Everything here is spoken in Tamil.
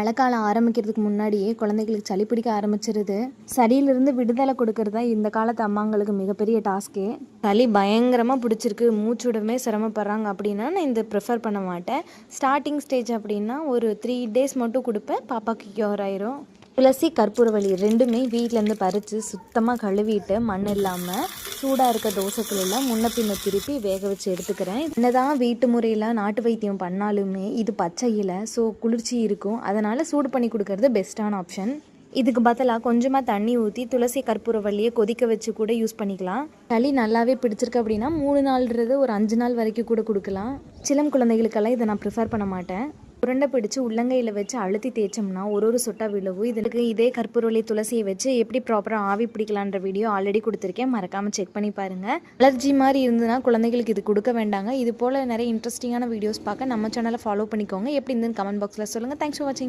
மழைக்காலம் ஆரம்பிக்கிறதுக்கு முன்னாடியே குழந்தைகளுக்கு சளி பிடிக்க ஆரம்பிச்சிருது. சளியிலிருந்து விடுதலை கொடுக்கறதா இந்த காலத்து அம்மாங்களுக்கு மிகப்பெரிய டாஸ்க்கே சளி பயங்கரமாக பிடிச்சிருக்கு. மூச்சு விடவே சிரமப்படுறாங்க அப்படின்னா நான் இந்த ப்ரிஃபர் பண்ண மாட்டேன். ஸ்டார்டிங் ஸ்டேஜ் அப்படின்னா ஒரு த்ரீ டேஸ் மட்டும் கொடுப்பேன். பாப்பாக்கு க்யூர் ஆயிரும். துளசி கற்பூரவள்ளி ரெண்டுமே வீட்டிலேருந்து பறித்து சுத்தமாக கழுவிட்டு மண் இல்லாமல் சூடாக இருக்க தோசைக்குள்ளெல்லாம் முன்ன பின்ன திருப்பி வேக வச்சு எடுத்துக்கிறேன். என்னதான் வீட்டு முறையில் நாட்டு வைத்தியம் பண்ணாலுமே இது பச்சை இலை ஸோ குளிர்ச்சி இருக்கும். அதனால் சூடு பண்ணி கொடுக்கறது பெஸ்ட்டான ஆப்ஷன் இதுக்கு பதிலாக கொஞ்சமாக தண்ணி ஊற்றி துளசி கற்பூரவள்ளியை கொதிக்க வச்சு கூட யூஸ் பண்ணிக்கலாம். களி நல்லாவே பிடிச்சிருக்கு அப்படின்னா மூணு நாள்ன்றது ஒரு அஞ்சு நாள் வரைக்கும் கூட கொடுக்கலாம். சிலம் குழந்தைகளுக்கெல்லாம் இதை நான் ப்ரிஃபர் பண்ண மாட்டேன். உருண்டை பிடிச்சு உள்ளங்கையில் வச்சு அழுத்தி தேய்ச்சோம்னா ஒரு ஒரு சொட்டா விழுவும். இதுக்கு இதே கற்பூரவள்ளி துளசியை வச்சு எப்படி ப்ராப்பராக ஆவி பிடிக்கலான்ற வீடியோ ஆல்ரெடி கொடுத்துருக்கேன். மறக்காமல் செக் பண்ணி பாருங்கள் அலர்ஜி மாதிரி இருந்ததுன்னா குழந்தைகளுக்கு இது கொடுக்க வேண்டாங்க. இது போல் நிறைய இன்ட்ரெஸ்டிங்கான வீடியோஸ் பார்க்க நம்ம சேனலை ஃபாலோ பண்ணிக்கோங்க. எப்படி இருந்துன்னு கமெண்ட் பாக்ஸில் சொல்லுங்கள் தேங்க்ஸ் ஃபார் வாட்சிங்